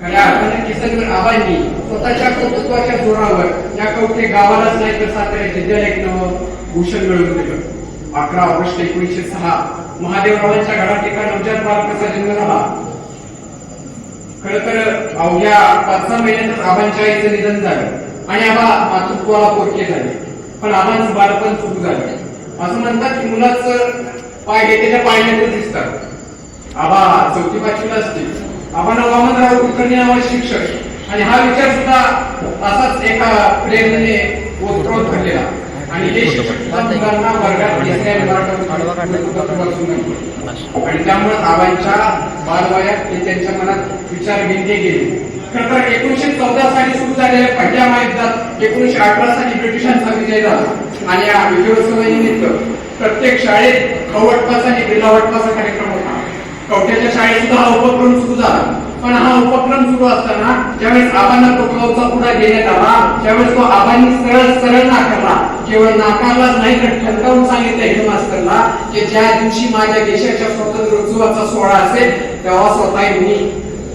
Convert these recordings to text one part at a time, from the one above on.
खऱ्या अर्थाने किसनगर आबांनी स्वतःच्या कर्तृत्वाच्या जोरावर. या कवठे गावालाच नाही तर सातारा जिल्ह्याला एक नवं भूषण मिळवून दिलं. अकरा ऑगस्ट एकोणीसशे सहा. महादेवरावांच्या घरात एका नवजात बालकाचा जन्म झाला. खर तर अवघ्या पाच सहा महिन्यातच आबांच्या आईचं निधन झालं. आणि आबा मातृत्वाला पोटके झाले. पण आबांचं बालपण सुरू झालं. असं म्हणतात की मुलाचं पाय घेतलेल्या त्याच्या दिसतात. आबा चौथी पाचवीला असतील. आबांना वामनराव कुलकर्णी नावाचे शिक्षक. आणि हा विचार सुद्धा असाच एका प्रेरणेने ओतप्रोत भरलेला आणि हे शिक्षक सुद्धा मुलांना वर्गात तिसऱ्या आणि आणि त्यामुळे आबांच्या बालवयात ते त्यांच्या मनात विचार बिंदे गेले. खरं तर एकोणीशे चौदा साली सुरू झालेल्या पहिल्या महायुद्धात एकोणीशे अठरा साली ब्रिटिशांचा विजय झाला. आणि या विजयोत्सवानिमित्त प्रत्येक शाळेत खवटपाचा आणि बिलावटपाचा कार्यक्रम होता. कवट्याच्या शाळेत सुद्धा हा उपक्रम सुरू झाला. पण हा उपक्रम सुरू असताना ज्यावेळेस आबांना तो पुढा देण्यात आला त्यावेळेस तो आबांनी सरळ सरळ नाकारला. केवळ नाकारलाच नाही तर ठणकावून सांगितलं हेडमास्टरला की ज्या दिवशी माझ्या देशाच्या स्वातंत्र्योत्सवाचा सोहळा असेल तेव्हा स्वतः मी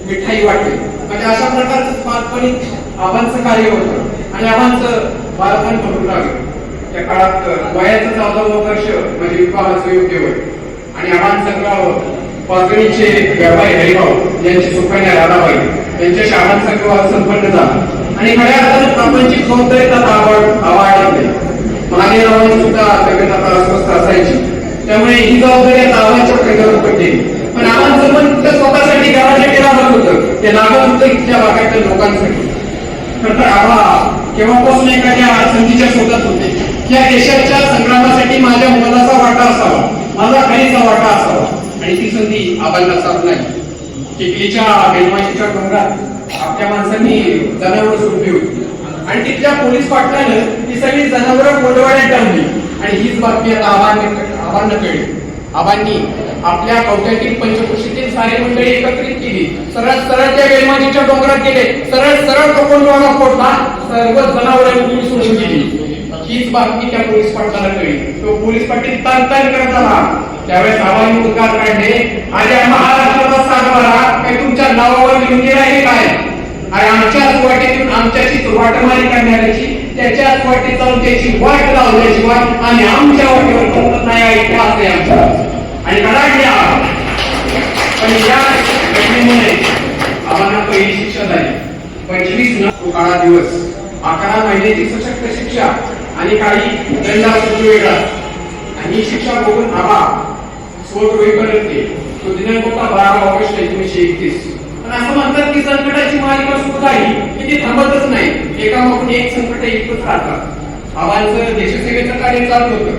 मिठाई वाटेल. म्हणजे अशा प्रकारचं पारंपरिक आबांचं कार्य होतं. आणि आबांचं बालपण म्हणून लागलं. त्या काळात वयाचं चौदावं वर्ष म्हणजे विवाहाचं योग्य वय. आणि आबांचं गाव पाचगणीचे व्यापारी हरिभाऊ यांची सुकन्या राधाबाई यांच्या शाळांचा विवाह संपन्न झाला. आणि खऱ्या अर्थानं प्रापंचिक जबाबदारी आवड आवाडले महादेवरावांची सुद्धा तब्येत अस्वस्थ असायची. त्यामुळे ही जबाबदारी आता आव्हानच्या खांद्यावर पडली. पण आव्हानचं पण फक्त स्वतःसाठी गावासाठी लागत होतं. ते लागत होतं इथल्या भागातल्या लोकांसाठी. खरं तर आव्हा केव्हापासून एखाद्या संधीच्या शोधात होते? या देशाच्या संग्रामासाठी माझ्या मुलाचा वाटा असावा. माझा खालीचा वाटा असावा. आणि ती संधी आबांना साधली टिकलीच्या बेलमाशीच्या डोंगरात आपल्या माणसांनी जनावर सोडली होती. आणि तिथल्या पोलीस पाटलानं ती सगळी जनावरं मोडवाड्यात टाकली आणि हीच बातमी आता आबांनी आबांना कळली. आबांनी आपल्या कौटुंबिक पंचकृषीतील सारी मंडळी एकत्रित केली. सरळ सरळ त्या बेलमाशीच्या डोंगरात गेले. सरळ सरळ कोकण डोंगा फोडला सर्व जनावरांनी सोडून गेली. हीच बातमी त्या पोलीस पाटलाला कळली. तो पोलीस पाटील ताण करत आला त्यावेळेस आव्हाने उद्गार काढले आणि महाराष्ट्राचा सातबारा काही तुमच्या नावावर लिहून गेला हे काय? आणि आमच्याच वाटेतून आमच्याशीच वाटमारी करणाऱ्याची त्याच्याच वाटेत जाऊन त्याची वाट लावल्याशिवाय आणि आमच्या वाटेवर फक्त नाही ऐकलं असे आमच्या आणि कडाडल्या. पण या घटनेमुळे आम्हाला पहिली शिक्षा झाली. पंचवीस काळा दिवस अकरा महिन्याची सशक्त शिक्षा. आणि काही दंडासून वेगळा आणि ही शिक्षा बघून आबा सोड होईपर्यंत तो दिनांक होता बारा ऑगस्ट एकोणीशे एकतीस. पण असं म्हणतात की संकटाची मालिका सुरू झाली की ती थांबतच नाही. एका मागून एक संकट येतच राहतात. आबांचं देशसेवेचं कार्य चालू होतं.